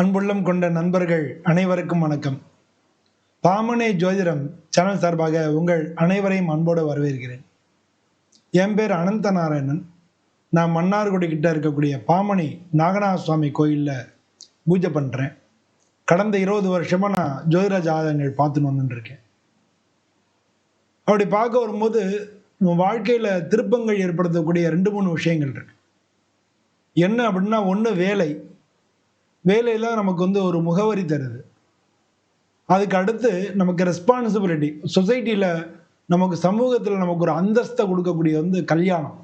அன்புள்ளம் கொண்ட நண்பர்கள் அனைவருக்கும் வணக்கம். பாமனை ஜோதிடம் சேனல் சார்பாக உங்கள் அனைவரையும் அன்போடு வரவேற்கிறேன். என் பேர் அனந்த நாராயணன் நான் மன்னார்குடி கிட்ட இருக்கக்கூடிய பாமணி நாகநாத சுவாமி கோயிலில் பூஜை பண்ணுறேன் கடந்த இருபது வருஷமாக நான் ஜோதிட ஜாதகங்கள் பார்த்துன்னு வந்துட்டுருக்கேன். அப்படி பார்க்க வரும்போது நம்ம வாழ்க்கையில் திருப்பங்கள் ஏற்படுத்தக்கூடிய ரெண்டு மூணு விஷயங்கள் இருக்கு. என்ன அப்படின்னா ஒன்று வேலை வேலையில் நமக்கு வந்து ஒரு முகவரி தருது. அதுக்கு அடுத்து நமக்கு ரெஸ்பான்சிபிலிட்டி சொசைட்டியில் நமக்கு சமூகத்தில் நமக்கு ஒரு அந்தஸ்தை கொடுக்கக்கூடிய வந்து கல்யாணம்.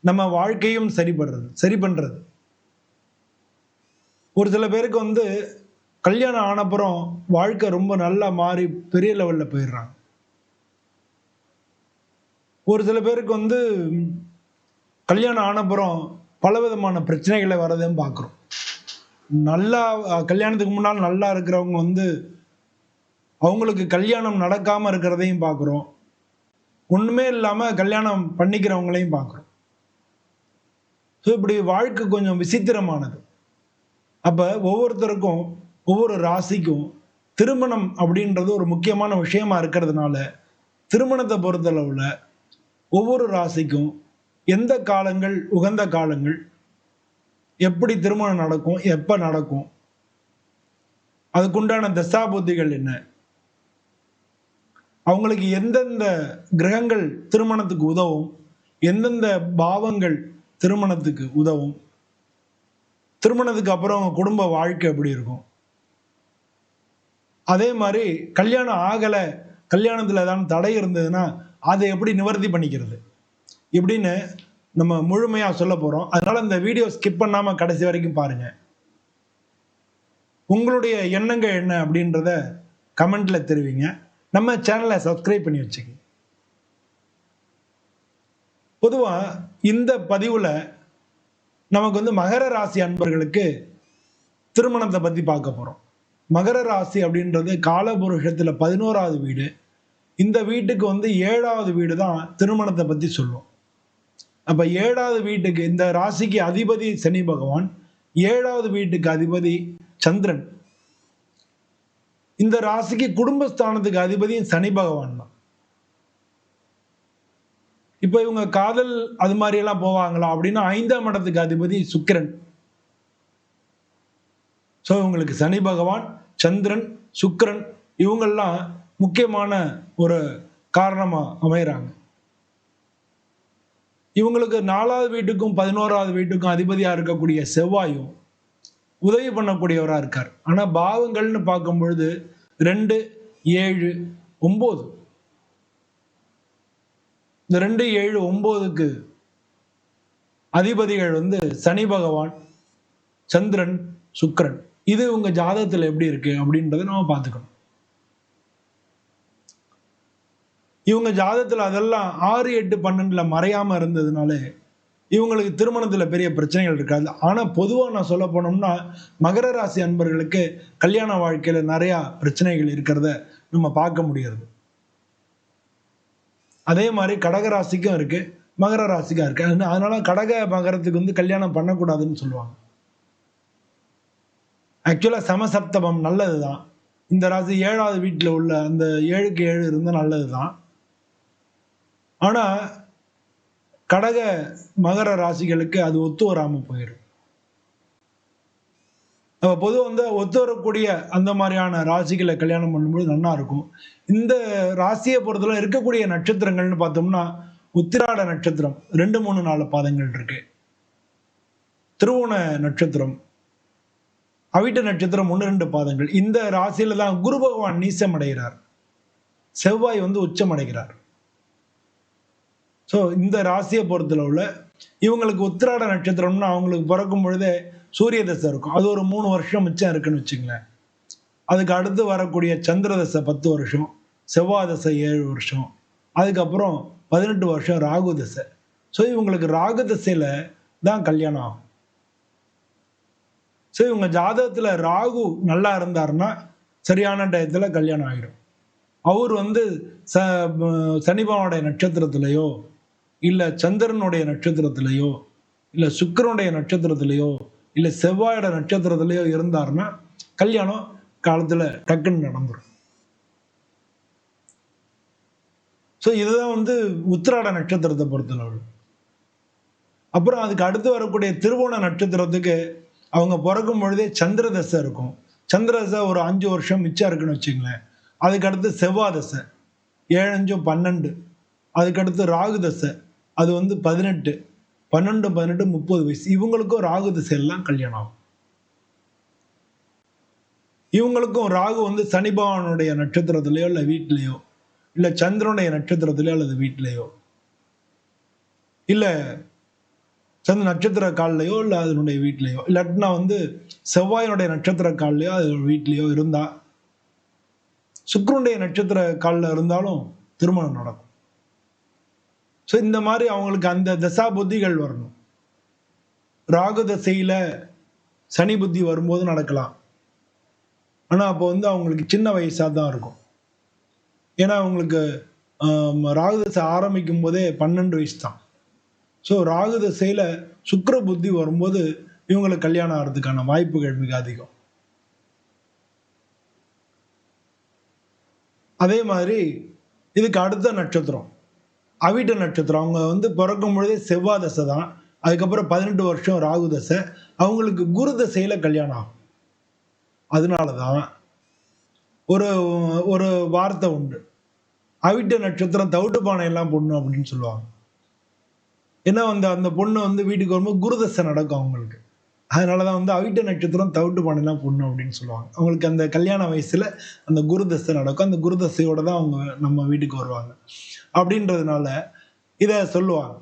நம்ம வாழ்க்கையும் சரிபடுறது சரி பண்ணுறது ஒரு சில பேருக்கு வந்து கல்யாணம் ஆனப்புறம் வாழ்க்கை ரொம்ப நல்லா மாறி பெரிய லெவலில் போயிடுறாங்க. ஒரு சில பேருக்கு வந்து கல்யாணம் ஆனப்புறம் பலவிதமான பிரச்சனைகளை வரதையும் பார்க்குறோம். நல்லா கல்யாணத்துக்கு முன்னால் நல்லா இருக்கிறவங்க வந்து அவங்களுக்கு கல்யாணம் நடக்காம இருக்கிறதையும் பார்க்குறோம் ஒன்றுமே இல்லாமல் கல்யாணம் பண்ணிக்கிறவங்களையும் பார்க்குறோம் ஸோ இப்படி வாழ்க்கை கொஞ்சம் விசித்திரமானது. அப்போ ஒவ்வொருத்தருக்கும் ஒவ்வொரு ராசிக்கும் திருமணம் அப்படின்றது ஒரு முக்கியமான விஷயமா இருக்கிறதுனால திருமணத்தை பொறுத்தளவில் ஒவ்வொரு ராசிக்கும் எந்த காலங்கள் உகந்த காலங்கள் எப்படி திருமணம் நடக்கும் எப்ப நடக்கும்? அதுக்குண்டான தசாபுத்திகள் என்ன? அவங்களுக்கு எந்தெந்த கிரகங்கள் திருமணத்துக்கு உதவும்? எந்தெந்த பாவங்கள் திருமணத்துக்கு உதவும்? திருமணத்துக்கு அப்புறம் அவங்க குடும்ப வாழ்க்கை எப்படி இருக்கும்? அதே மாதிரி கல்யாணம் ஆகலை கல்யாணத்தில் ஏதாவது தடை இருந்ததுன்னா அதை எப்படி நிவர்த்தி பண்ணிக்கிறது? இப்படின்னு நம்ம முழுமையாக சொல்ல போகிறோம் அதனால இந்த வீடியோ ஸ்கிப் பண்ணாமல் கடைசி வரைக்கும் பாருங்க. உங்களுடைய எண்ணங்கள் என்ன அப்படின்றத கமெண்ட்ல தெரிவிங்க. நம்ம சேனலை சப்ஸ்கிரைப் பண்ணி வச்சுக்கோங்க பொதுவாக இந்த பதிவில் நமக்கு வந்து மகர ராசி அன்பர்களுக்கு திருமணத்தை பற்றி பார்க்க போகிறோம் மகர ராசி அப்படின்றது காலபுருஷத்தில் பதினோராவது வீடு. இந்த வீட்டுக்கு வந்து ஏழாவது வீடு தான் திருமணத்தை பற்றி சொல்லும். அப்ப ஏழாவது வீட்டுக்கு இந்த ராசிக்கு அதிபதி சனி பகவான் ஏழாவது வீட்டுக்கு அதிபதி சந்திரன். இந்த ராசிக்கு குடும்பஸ்தானத்துக்கு அதிபதி சனி பகவான் தான். இப்போ இவங்க காதல் அது மாதிரி எல்லாம் போவாங்களா அப்படின்னா ஐந்தாம் இடத்துக்கு அதிபதி சுக்கிரன். ஸோ இவங்களுக்கு சனி பகவான் சந்திரன் சுக்கிரன் இவங்கெல்லாம் முக்கியமான ஒரு காரணமா அமைகிறாங்க இவங்களுக்கு நாலாவது வீட்டுக்கும் பதினோராவது வீட்டுக்கும் அதிபதியாக இருக்கக்கூடிய செவ்வாயும் உதவி பண்ணக்கூடியவராக இருக்கார். ஆனால் பாவங்கள்னு பார்க்கும் பொழுது ரெண்டு ஏழு ஒம்பது. இந்த ரெண்டு ஏழு ஒம்போதுக்கு அதிபதிகள் வந்து சனி பகவான் சந்திரன் சுக்கரன். இது உங்கள் ஜாதகத்தில் எப்படி இருக்கு அப்படின்றத நம்ம பார்த்துக்கணும். இவங்க ஜாதத்தில் அதெல்லாம் ஆறு எட்டு பன்னெண்டில் மறையாமல் இருந்ததுனால இவங்களுக்கு திருமணத்தில் பெரிய பிரச்சனைகள் இருக்காது. ஆனால் பொதுவாக நான் சொல்ல போனோம்னா மகர ராசி அன்பர்களுக்கு கல்யாண வாழ்க்கையில் நிறையா பிரச்சனைகள் இருக்கிறத நம்ம பார்க்க முடிகிறது. அதே மாதிரி கடக ராசிக்கும் மகர ராசிக்கும் இருக்கு. அதனால கடக மகரத்துக்கு வந்து கல்யாணம் பண்ணக்கூடாதுன்னு சொல்லுவாங்க. ஆக்சுவலா சமசப்தமம் நல்லதுதான். இந்த ராசி ஏழாவது வீட்டில் உள்ள அந்த ஏழுக்கு ஏழு இருந்தால் நல்லது தான் ஆனா கடக மகர ராசிகளுக்கு அது ஒத்து வராம போயிடும் அப்ப பொதுவாக வந்து ஒத்து வரக்கூடிய அந்த மாதிரியான ராசிகளை கல்யாணம் பண்ணும்போது நல்லா இருக்கும். இந்த ராசியை பொறுத்தவரை இருக்கக்கூடிய நட்சத்திரங்கள்னு பார்த்தோம்னா உத்திராட நட்சத்திரம் ரெண்டு மூணு நாலு பாதங்கள் இருக்கு. திருவோண நட்சத்திரம் அவிட்ட நட்சத்திரம் ஒன்று ரெண்டு பாதங்கள். இந்த ராசியில தான் குரு பகவான் நீசம் அடைகிறார் செவ்வாய் வந்து உச்சம் அடைகிறார் ஸோ இந்த ராசியை உள்ள இவங்களுக்கு உத்திராட நட்சத்திரம்னு அவங்களுக்கு பிறக்கும் பொழுதே சூரிய தசை இருக்கும். அது ஒரு மூணு வருஷம் மிச்சம் இருக்குன்னு வச்சுங்களேன். அதுக்கு அடுத்து வரக்கூடிய சந்திர தசை பத்து வருஷம் செவ்வாய் தசை ஏழு வருஷம் அதுக்கப்புறம் பதினெட்டு வருஷம் ராகு தசை. ஸோ இவங்களுக்கு ராகு தசையில் தான் கல்யாணம் ஆகும். ஸோ இவங்க ஜாதகத்தில் ராகு நல்லா இருந்தாருன்னா சரியான டயத்தில் கல்யாணம் ஆகிடும் அவர் வந்து ச சனிபாவோடைய நட்சத்திரத்திலேயோ இல்லை சந்திரனுடைய நட்சத்திரத்திலேயோ இல்லை சுக்கரனுடைய நட்சத்திரத்திலேயோ இல்லை செவ்வாயோட நட்சத்திரத்திலேயோ இருந்தாருன்னா கல்யாணம் காலத்தில் டக்குன்னு நடந்துடும் ஸோ இதுதான் வந்து உத்திராட நட்சத்திரத்தை பொறுத்தளவு. அப்புறம் அதுக்கு அடுத்து வரக்கூடிய திருவோண நட்சத்திரத்துக்கு அவங்க பிறக்கும் பொழுதே சந்திர தசை இருக்கும். சந்திர தசை ஒரு அஞ்சு வருஷம் மிச்சம் இருக்குன்னு வச்சுங்களேன் அதுக்கு அடுத்து செவ்வாய் தசை ஏழஞ்சும் பன்னெண்டு. அதுக்கடுத்து ராகு தசை. அது வந்து பதினெட்டு பன்னெண்டு பதினெட்டு முப்பது வயசு. இவங்களுக்கும் ராகு திசையெல்லாம் கல்யாணம் ஆகும். இவங்களுக்கும் ராகு வந்து சனி பகவானுடைய நட்சத்திரத்திலேயோ இல்லை வீட்டிலேயோ இல்லை சந்திரனுடைய நட்சத்திரத்திலேயோ அல்லது வீட்டிலேயோ இல்லை சந்திர நட்சத்திர கால்லையோ இல்லை அதனுடைய வீட்லேயோ இல்லாட்டினா வந்து செவ்வாயினுடைய நட்சத்திர கால்லையோ அது வீட்லேயோ இருந்தா சுக்கரனுடைய நட்சத்திர காலில் இருந்தாலும் திருமணம் நடக்கும். ஸோ இந்த மாதிரி அவங்களுக்கு அந்த தசா புத்திகள் வரணும். ராகு தசையில் சனி புத்தி வரும்போது நடக்கலாம். ஆனால் அப்போ வந்து அவங்களுக்கு சின்ன வயசாக தான் இருக்கும். ஏன்னா அவங்களுக்கு ராகு தசை ஆரம்பிக்கும் போதே பன்னெண்டு வயசு தான். ஸோ ராகு தசையில் சுக்கர புத்தி வரும்போது இவங்களுக்கு கல்யாணம் ஆகிறதுக்கான வாய்ப்புகள் மிக அதிகம். அதே மாதிரி இதுக்கு அடுத்த நட்சத்திரம். அவிட்ட நட்சத்திரம். அவங்க வந்து பிறக்கும் பொழுதே செவ்வாய் தசை தான். அதுக்கப்புறம் பதினெட்டு வருஷம் ராகு தசை. அவங்களுக்கு குரு தசையில் கல்யாணம் ஆகும். அதனால தான் ஒரு ஒரு வார்த்தை உண்டு. அவிட்ட நட்சத்திரம் தவிட்டு பானையெல்லாம் பொண்ணு அப்படின்னு சொல்லுவாங்க. ஏன்னா அந்த அந்த பொண்ணு வந்து வீட்டுக்கு வரும்போது குருதசை நடக்கும் அவங்களுக்கு. அதனால தான் வந்து அவிட்ட நட்சத்திரம் தவிட்டு பானையெல்லாம் பொண்ணு அப்படின்னு சொல்லுவாங்க. அவங்களுக்கு அந்த கல்யாண வயசில் அந்த குருதசை நடக்கும். அந்த குருதசையோட தான் அவங்க நம்ம வீட்டுக்கு வருவாங்க. அப்படின்றதுனால இதை சொல்லுவாங்க.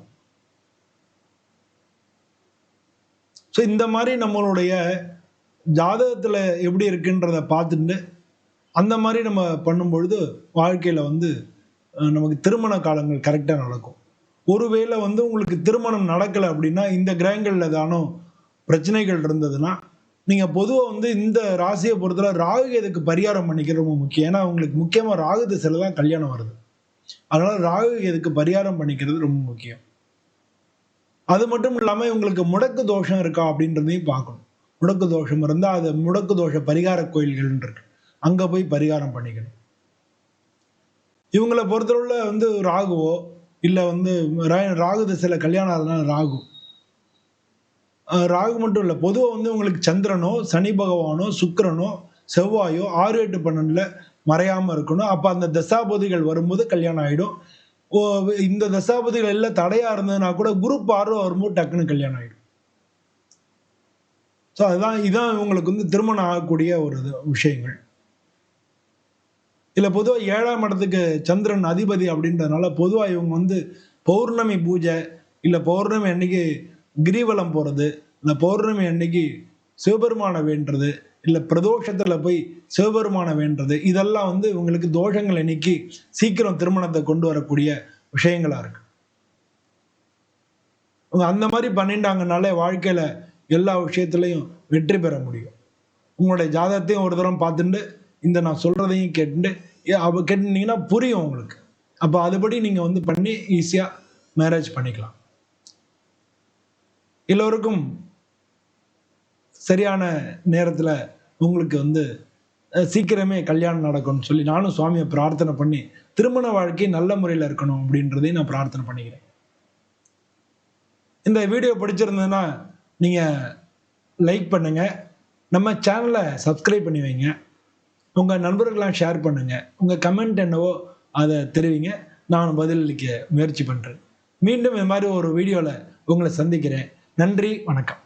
ஸோ இந்த மாதிரி நம்மளுடைய ஜாதகத்தில் எப்படி இருக்குன்றத பார்த்துட்டு அந்த மாதிரி நம்ம பண்ணும்பொழுது வாழ்க்கையில் வந்து நமக்கு திருமண காலங்கள் கரெக்டாக நடக்கும். ஒருவேளை வந்து உங்களுக்கு திருமணம் நடக்கலை அப்படின்னா இந்த கிரகங்களில் தானோ பிரச்சனைகள் இருந்ததுன்னா நீங்கள் பொதுவாக வந்து இந்த ராசியை பொறுத்தவரை ராகு எதுக்கு பரிகாரம் பண்ணிக்கிறது ரொம்ப முக்கியம். ஏன்னா உங்களுக்கு முக்கியமாக ராகு திசையில் தான் கல்யாணம் வருது. அதனால ராகு கேதுக்கு பரிகாரம் பண்ணிக்கிறது ரொம்ப முக்கியம். அது மட்டும் இல்லாமல் இவங்களுக்கு முடக்கு தோஷம் இருக்கா அப்படின்றதையும் பார்க்கணும். முடக்கு தோஷம் இருந்தால் அது முடக்கு தோஷ பரிகார கோயில்கள் இருக்கு. அங்கே போய் பரிகாரம் பண்ணிக்கணும். இவங்களை பொறுத்தவரை வந்து ராகுவோ இல்லை வந்து ராகு திசையில் கல்யாணம் ஆகுதுனால ராகு. ராகு மட்டும் இல்லை பொதுவாக வந்து உங்களுக்கு சந்திரனோ சனி பகவானோ சுக்கரனோ செவ்வாயோ ஆறு எட்டு பன்னெண்டில் மறையாமல் இருக்கணும். அப்போ அந்த தசாபதிகள் வரும்போது கல்யாணம் ஆகிடும் ஓ இந்த தசாபதிகள் எல்லாம் தடையாக இருந்ததுன்னா கூட குரூப் ஆர்வம் வரும்போது டக்குன்னு கல்யாணம் ஆகிடும் ஸோ அதுதான் இதுதான் இவங்களுக்கு வந்து திருமணம் ஆகக்கூடிய ஒரு விஷயங்கள். இல்லை பொதுவாக ஏழாம் இடத்துக்கு சந்திரன் அதிபதி அப்படின்றதுனால பொதுவாக இவங்க வந்து பௌர்ணமி பூஜை இல்லை பௌர்ணமி அன்னைக்கு கிரிவலம் போகிறது இல்லை பௌர்ணமி அன்னைக்கு சிவபெருமானை வேண்டுறது இல்லை பிரதோஷத்தில் போய் சிவபெருமான வேண்டது இதெல்லாம் வந்து இவங்களுக்கு தோஷங்களை நீக்கி சீக்கிரம் திருமணத்தை கொண்டு வரக்கூடிய விஷயங்களா இருக்கு. அந்த மாதிரி பண்ணிட்டாங்கனாலே வாழ்க்கையில எல்லா விஷயத்துலையும் வெற்றி பெற முடியும். உங்களுடைய ஜாதகத்தையும் ஒரு தரம் பார்த்துட்டு இந்த நான் சொல்றதையும் கேட்டுட்டு அவ கேட்டுனீங்கன்னா புரியும் உங்களுக்கு. அப்போ அதுபடி நீங்கள் வந்து பண்ணி ஈஸியாக மேரேஜ் பண்ணிக்கலாம். எல்லோருக்கும் சரியான நேரத்தில் உங்களுக்கு வந்து சீக்கிரமே கல்யாணம் நடக்கும்னு சொல்லி நானும் சுவாமியை பிரார்த்தனை பண்ணி திருமண வாழ்க்கை நல்ல முறையில் இருக்கணும் அப்படின்றதையும் நான் பிரார்த்தனை பண்ணிக்கிறேன். இந்த வீடியோ பிடிச்சிருந்ததுன்னா நீங்கள் லைக் பண்ணுங்கள் நம்ம சேனலை சப்ஸ்கிரைப் பண்ணி வைங்க. உங்கள் நண்பர்களெலாம் ஷேர் பண்ணுங்கள் உங்கள் கமெண்ட் என்னவோ அதை தெரிவிங்க. நான் பதிலளிக்க முயற்சி பண்ணுறேன் மீண்டும் இந்த மாதிரி ஒரு வீடியோவில் உங்களை சந்திக்கிறேன். நன்றி வணக்கம்.